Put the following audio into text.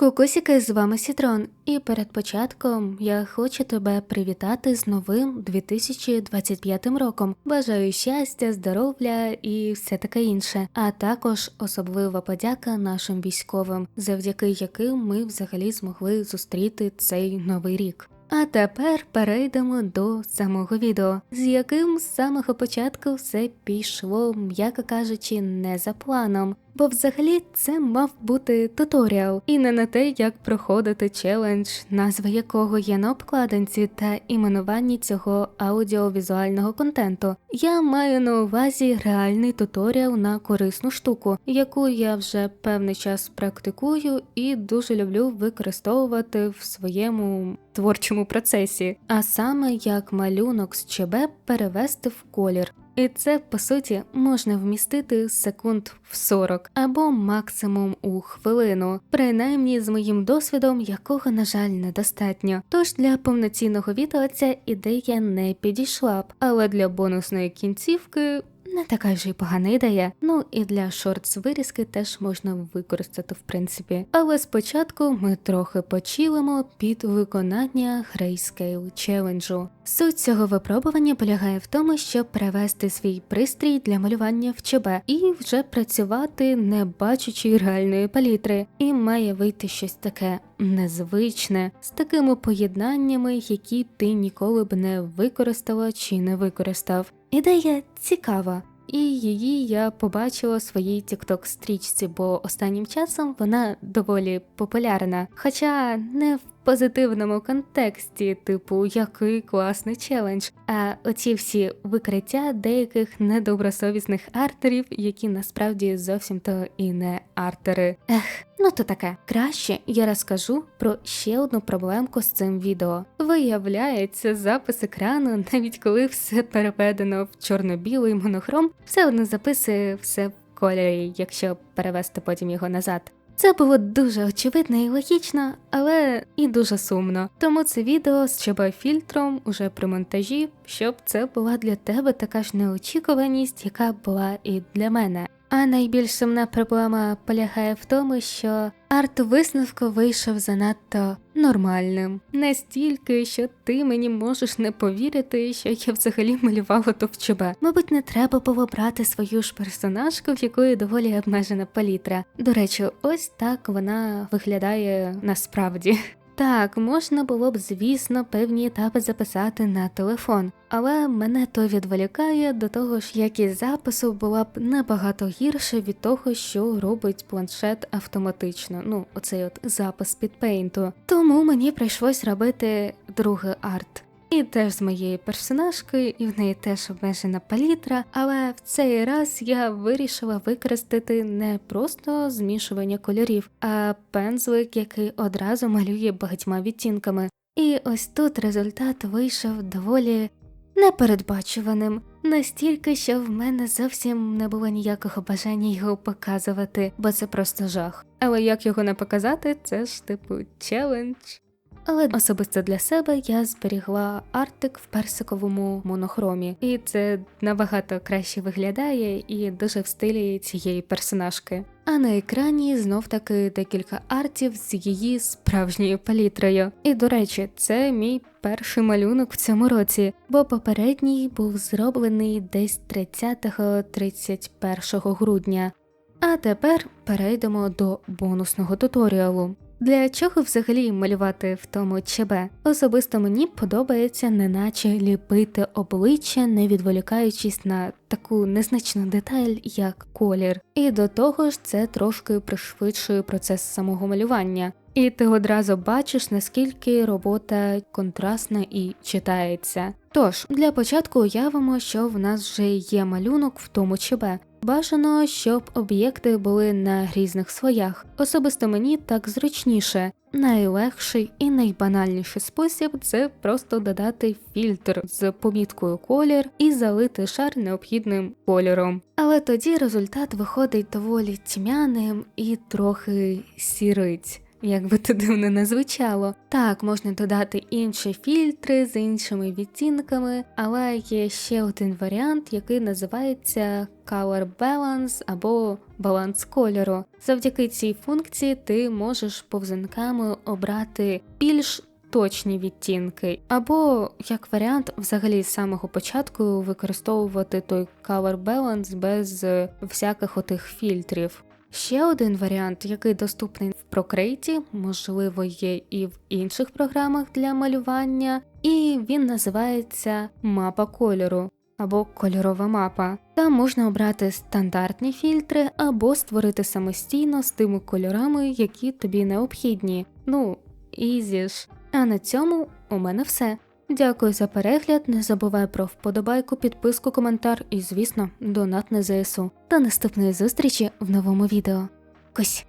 Кукусіки, з вами Сітрон, і перед початком я хочу тебе привітати з новим 2025 роком. Бажаю щастя, здоров'я і все таке інше. А також особлива подяка нашим військовим, завдяки яким ми взагалі змогли зустріти цей новий рік. А тепер перейдемо до самого відео, з яким з самого початку все пішло, м'яко кажучи, не за планом. Бо взагалі це мав бути туторіал, і не на те, як проходити челендж, назва якого є на обкладинці та іменуванні цього аудіовізуального контенту. Я маю на увазі реальний туторіал на корисну штуку, яку я вже певний час практикую і дуже люблю використовувати в своєму творчому процесі, а саме як малюнок з ЧБ перевести в колір. І це по суті можна вмістити секунд в 40 або максимум у хвилину, принаймні з моїм досвідом, якого, на жаль, недостатньо. Тож для повноцінного відео ця ідея не підійшла б, але для бонусної кінцівки не така вже й погана ідея. Ну і для шортс вирізки теж можна використати, в принципі. Але спочатку ми трохи почілимо під виконання Grayscale челенджу. Суть цього випробування полягає в тому, щоб перевести свій пристрій для малювання в ЧБ і вже працювати, не бачучи реальної палітри, і має вийти щось таке незвичне з такими поєднаннями, які ти ніколи б не використала чи не використав. Ідея цікава, і її я побачила у своїй тікток стрічці, бо останнім часом вона доволі популярна, хоча не в позитивному контексті, типу який класний челендж. А оці всі викриття деяких недобросовісних артерів, які насправді зовсім то і не артери. Ех, ну то таке. Краще я розкажу про ще одну проблемку з цим відео. Виявляється, запис екрану, навіть коли все переведено в чорно-білий монохром, все одно записує все в кольорі, якщо перевести потім його назад. Це було дуже очевидно і логічно, але і дуже сумно. Тому це відео з ЧБ фільтром уже при монтажі, щоб це була для тебе така ж неочікуваність, яка була і для мене. А найбільш сумна проблема полягає в тому, що арт висновку вийшов занадто нормальним, настільки, що ти мені можеш не повірити, що я взагалі малювала то. Мабуть, не треба було брати свою ж персонажку, в якої доволі обмежена палітра. До речі, ось так вона виглядає насправді. Так, можна було б, звісно, певні етапи записати на телефон, але мене то відволікає до того ж, якість запису була б набагато гірше від того, що робить планшет автоматично. Ну, оцей от запис під пейнту. Тому мені прийшлось робити другий арт. І теж з моєю персонажкою, і в неї теж обмежена палітра, але в цей раз я вирішила використати не просто змішування кольорів, а пензлик, який одразу малює багатьма відтінками. І ось тут результат вийшов доволі непередбачуваним, настільки, що в мене зовсім не було ніякого бажання його показувати, бо це просто жах. Але як його не показати, це ж типу челендж. Але особисто для себе я зберігла артик в персиковому монохромі, і це набагато краще виглядає і дуже в стилі цієї персонажки. А на екрані знов таки декілька артів з її справжньою палітрою. І до речі, це мій перший малюнок в цьому році, бо попередній був зроблений десь 30-31 грудня. А тепер перейдемо до бонусного туторіалу. Для чого взагалі малювати в тому ЧБ? Особисто мені подобається, неначе ліпити обличчя, не відволікаючись на таку незначну деталь, як колір. І до того ж, це трошки пришвидшує процес самого малювання. І ти одразу бачиш, наскільки робота контрастна і читається. Тож, для початку уявимо, що в нас вже є малюнок в тому ЧБ. Бажано, щоб об'єкти були на різних слоях. Особисто мені так зручніше. Найлегший і найбанальніший спосіб це просто додати фільтр з поміткою колір і залити шар необхідним кольором. Але тоді результат виходить доволі тьмяним і трохи сірить. Як би то дивно не звучало. Так, можна додати інші фільтри з іншими відтінками, але є ще один варіант, який називається Color Balance або баланс кольору. Завдяки цій функції ти можеш повзунками обрати більш точні відтінки, або як варіант, взагалі з самого початку використовувати той Color Balance без всяких отих фільтрів. Ще один варіант, який доступний в Procreate, можливо, є і в інших програмах для малювання, і він називається мапа кольору або кольорова мапа. Там можна обрати стандартні фільтри або створити самостійно з тими кольорами, які тобі необхідні. Ну, ізі ж. А на цьому у мене все. Дякую за перегляд. Не забувай про вподобайку, підписку, коментар і, звісно, донат на ЗСУ. До наступної зустрічі в новому відео. Кось!